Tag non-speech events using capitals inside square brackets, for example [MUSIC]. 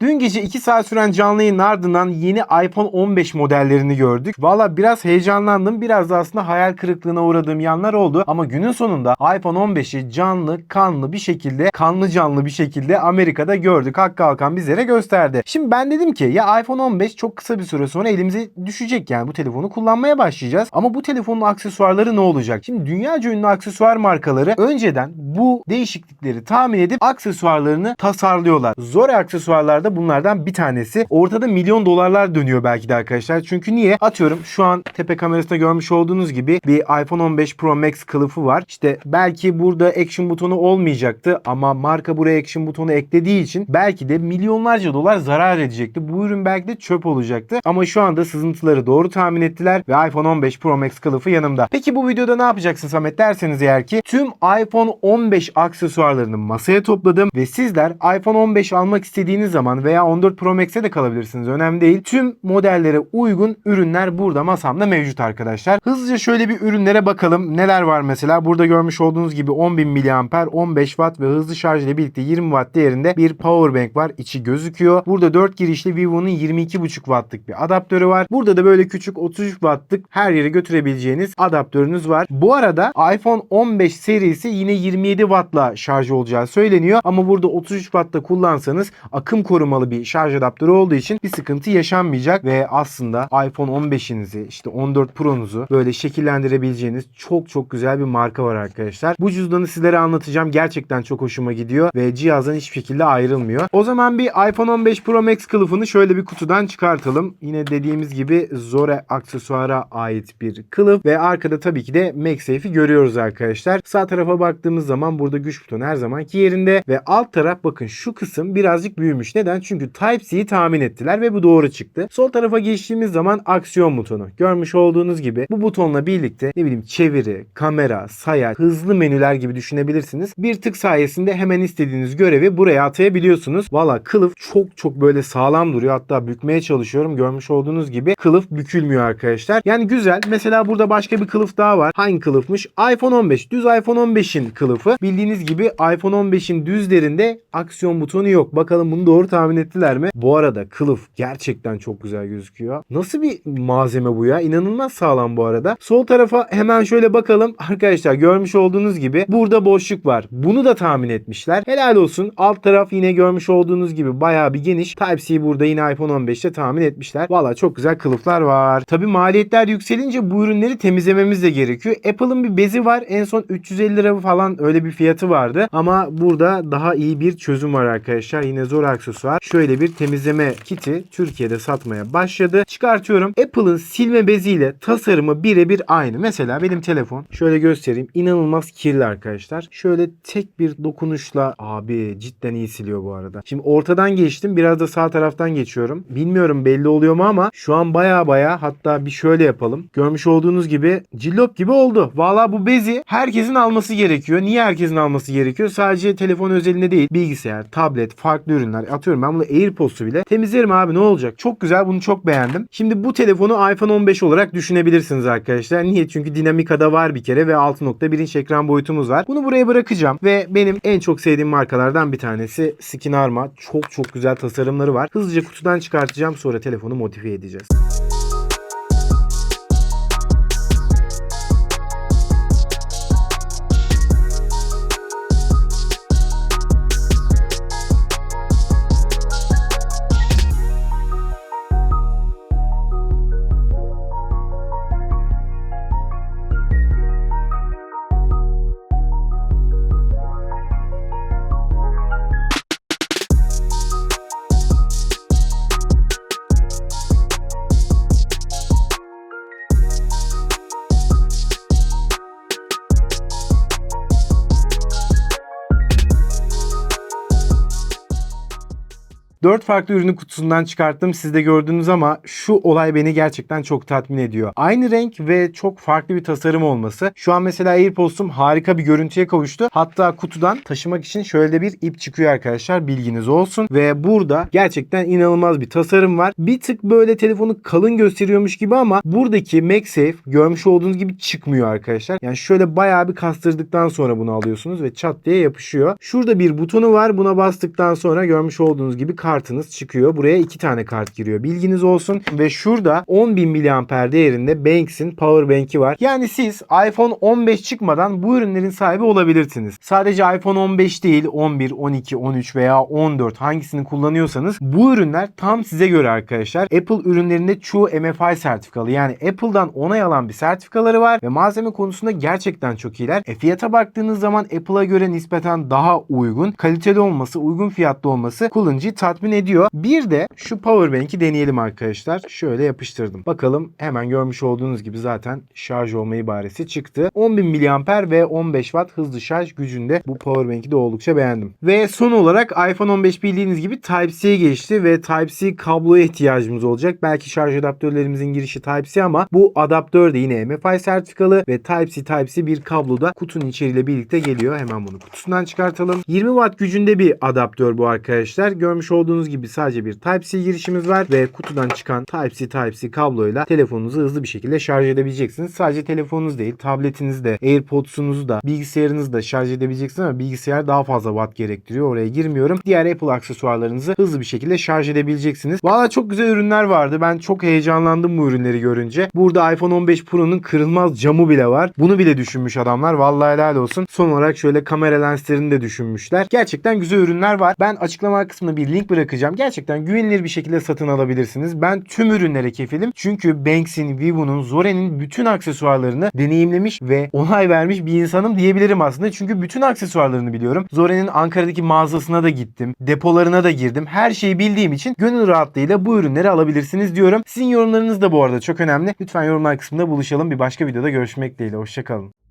Dün gece 2 saat süren canlı yayının ardından yeni iPhone 15 modellerini gördük. Valla biraz heyecanlandım. Biraz da aslında hayal kırıklığına uğradığım yanlar oldu. Ama günün sonunda iPhone 15'i canlı, kanlı bir şekilde, kanlı canlı bir şekilde Amerika'da gördük. Hakkı Alkan bizlere gösterdi. Şimdi ben dedim ki ya iPhone 15 çok kısa bir süre sonra elimize düşecek. Yani bu telefonu kullanmaya başlayacağız. Ama bu telefonun aksesuarları ne olacak? Şimdi dünyaca ünlü aksesuar markaları önceden bu değişiklikleri tahmin edip aksesuarlarını tasarlıyorlar. Zore aksesuarlarda bunlardan bir tanesi. Ortada milyon dolarlar dönüyor belki de arkadaşlar. Çünkü niye? Atıyorum şu an tepe kamerasında görmüş olduğunuz gibi bir iPhone 15 Pro Max kılıfı var. İşte belki burada action butonu olmayacaktı ama marka buraya action butonu eklediği için belki de milyonlarca dolar zarar edecekti. Bu ürün belki de çöp olacaktı. Ama şu anda sızıntıları doğru tahmin ettiler ve iPhone 15 Pro Max kılıfı yanımda. Peki bu videoda ne yapacaksın Samet derseniz eğer ki tüm iPhone 15 aksesuarlarını masaya topladım ve sizler iPhone 15 almak istediğiniz zaman veya 14 Pro Max'e de kalabilirsiniz. Önemli değil. Tüm modellere uygun ürünler burada masamda mevcut arkadaşlar. Hızlıca şöyle bir ürünlere bakalım. Neler var mesela? Burada görmüş olduğunuz gibi 10.000 mAh, 15 Watt ve hızlı şarj ile birlikte 20 Watt değerinde bir power bank var. İçi gözüküyor. Burada 4 girişli Vivo'nun 22.5 Watt'lık bir adaptörü var. Burada da böyle küçük 33 Watt'lık her yere götürebileceğiniz adaptörünüz var. Bu arada iPhone 15 serisi yine 27 Watt'la şarj olacağı söyleniyor. Ama burada 33 Watt'ta kullansanız akım korumalı bir şarj adaptörü olduğu için bir sıkıntı yaşanmayacak ve aslında iPhone 15'inizi işte 14 Pro'nuzu böyle şekillendirebileceğiniz çok çok güzel bir marka var arkadaşlar. Bu cüzdanı sizlere anlatacağım. Gerçekten çok hoşuma gidiyor ve cihazdan hiçbir şekilde ayrılmıyor. O zaman bir iPhone 15 Pro Max kılıfını şöyle bir kutudan çıkartalım. Yine dediğimiz gibi Zore aksesuara ait bir kılıf ve arkada tabii ki de MagSafe'i görüyoruz arkadaşlar. Sağ tarafa baktığımız zaman burada güç butonu her zamanki yerinde ve alt taraf bakın şu kısım birazcık büyümüş. Neden? Çünkü Type-C'yi tahmin ettiler ve bu doğru çıktı. Sol tarafa geçtiğimiz zaman aksiyon butonu. Görmüş olduğunuz gibi bu butonla birlikte ne bileyim çeviri, kamera, sayaç, hızlı menüler gibi düşünebilirsiniz. Bir tık sayesinde hemen istediğiniz görevi buraya atayabiliyorsunuz. Valla kılıf çok çok böyle sağlam duruyor. Hatta bükmeye çalışıyorum. Görmüş olduğunuz gibi kılıf bükülmüyor arkadaşlar. Yani güzel. Mesela burada başka bir kılıf daha var. Hangi kılıfmış? iPhone 15. Düz iPhone 15'in kılıfı. Bildiğiniz gibi iPhone 15'in düzlerinde aksiyon butonu yok. Bakalım bunu doğru tahmin ettiler mi? Bu arada kılıf gerçekten çok güzel gözüküyor. Nasıl bir malzeme bu ya? İnanılmaz sağlam bu arada. Sol tarafa hemen şöyle bakalım. [LAUGHS] Arkadaşlar görmüş olduğunuz gibi burada boşluk var. Bunu da tahmin etmişler. Helal olsun. Alt taraf yine görmüş olduğunuz gibi bayağı bir geniş. Type-C burada yine iPhone 15'te tahmin etmişler. Valla çok güzel kılıflar var. Tabi maliyetler yükselince bu ürünleri temizlememiz de gerekiyor. Apple'ın bir bezi var. En son 350 lira falan öyle bir fiyatı vardı. Ama burada daha iyi bir çözüm var arkadaşlar. Yine zor aksesuar. Şöyle bir temizleme kiti Türkiye'de satmaya başladı. Çıkartıyorum. Apple'ın silme beziyle tasarımı birebir aynı. Mesela benim telefon şöyle göstereyim. İnanılmaz kirli arkadaşlar. Şöyle tek bir dokunuşla abi cidden iyi siliyor bu arada. Şimdi ortadan geçtim. Biraz da sağ taraftan geçiyorum. Bilmiyorum belli oluyor mu ama şu an baya baya hatta bir şöyle yapalım. Görmüş olduğunuz gibi cillop gibi oldu. Valla bu bezi herkesin alması gerekiyor. Niye herkesin alması gerekiyor? Sadece telefon özelinde değil. Bilgisayar, tablet, farklı ürünler. Atıyorum ben bunu AirPods'u bile temizlerim abi ne olacak? Çok güzel bunu çok beğendim. Şimdi bu telefonu iPhone 15 olarak düşünebilirsiniz arkadaşlar. Niye? Çünkü Dinamica'da var bir kere ve 6.1 inç ekran boyutumuz var. Bunu buraya bırakacağım ve benim en çok sevdiğim markalardan bir tanesi Skinarma. Çok çok güzel tasarımları var. Hızlıca kutudan çıkartacağım sonra telefonu modifiye edeceğiz. Dört farklı ürünü kutusundan çıkarttım. Siz de gördünüz ama şu olay beni gerçekten çok tatmin ediyor. Aynı renk ve çok farklı bir tasarım olması. Şu an mesela AirPods'um harika bir görüntüye kavuştu. Hatta kutudan taşımak için şöyle de bir ip çıkıyor arkadaşlar. Bilginiz olsun. Ve burada gerçekten inanılmaz bir tasarım var. Bir tık böyle telefonu kalın gösteriyormuş gibi ama buradaki MagSafe görmüş olduğunuz gibi çıkmıyor arkadaşlar. Yani şöyle bayağı bir kastırdıktan sonra bunu alıyorsunuz ve çat diye yapışıyor. Şurada bir butonu var. Buna bastıktan sonra görmüş olduğunuz gibi kartınız çıkıyor. Buraya iki tane kart giriyor. Bilginiz olsun. Ve şurada 10.000 miliamper değerinde Banks'in power bank'i var. Yani siz iPhone 15 çıkmadan bu ürünlerin sahibi olabilirsiniz. Sadece iPhone 15 değil 11, 12, 13 veya 14 hangisini kullanıyorsanız bu ürünler tam size göre arkadaşlar. Apple ürünlerinde çoğu MFI sertifikalı. Yani Apple'dan onay alan bir sertifikaları var ve malzeme konusunda gerçekten çok iyiler. E fiyata baktığınız zaman Apple'a göre nispeten daha uygun. Kaliteli olması, uygun fiyatlı olması kullanıcıyı tatmin ediyor. Bir de şu power bank'i deneyelim arkadaşlar. Şöyle yapıştırdım. Bakalım hemen görmüş olduğunuz gibi zaten şarj olma ibaresi çıktı. 10.000 mAh ve 15 Watt hızlı şarj gücünde bu power bank'i de oldukça beğendim. Ve son olarak iPhone 15 bildiğiniz gibi Type-C'ye geçti ve Type-C kabloya ihtiyacımız olacak. Belki şarj adaptörlerimizin girişi Type-C ama bu adaptör de yine MFI sertifikalı ve Type-C Type-C bir kabloda kutunun içeriğiyle birlikte geliyor. Hemen bunu kutusundan çıkartalım. 20 Watt gücünde bir adaptör bu arkadaşlar. Görmüş olduğunuz gibi sadece bir Type-C girişimiz var ve kutudan çıkan Type-C Type-C kabloyla telefonunuzu hızlı bir şekilde şarj edebileceksiniz. Sadece telefonunuz değil, tabletiniz de, AirPods'unuzu da, bilgisayarınızı da şarj edebileceksiniz ama bilgisayar daha fazla watt gerektiriyor. Oraya girmiyorum. Diğer Apple aksesuarlarınızı hızlı bir şekilde şarj edebileceksiniz. Valla çok güzel ürünler vardı. Ben çok heyecanlandım bu ürünleri görünce. Burada iPhone 15 Pro'nun kırılmaz camı bile var. Bunu bile düşünmüş adamlar. Vallahi helal olsun. Son olarak şöyle kamera lenslerini de düşünmüşler. Gerçekten güzel ürünler var. Ben açıklama kısmına bir link bırakacağım. Gerçekten güvenilir bir şekilde satın alabilirsiniz. Ben tüm ürünlere kefilim. Çünkü Banks'in, Vivo'nun, Zore'nin bütün aksesuarlarını deneyimlemiş ve onay vermiş bir insanım diyebilirim aslında. Çünkü bütün aksesuarlarını biliyorum. Zore'nin Ankara'daki mağazasına da gittim. Depolarına da girdim. Her şeyi bildiğim için gönül rahatlığıyla bu ürünleri alabilirsiniz diyorum. Sizin yorumlarınız da bu arada çok önemli. Lütfen yorumlar kısmında buluşalım. Bir başka videoda görüşmek dileğiyle. Hoşçakalın.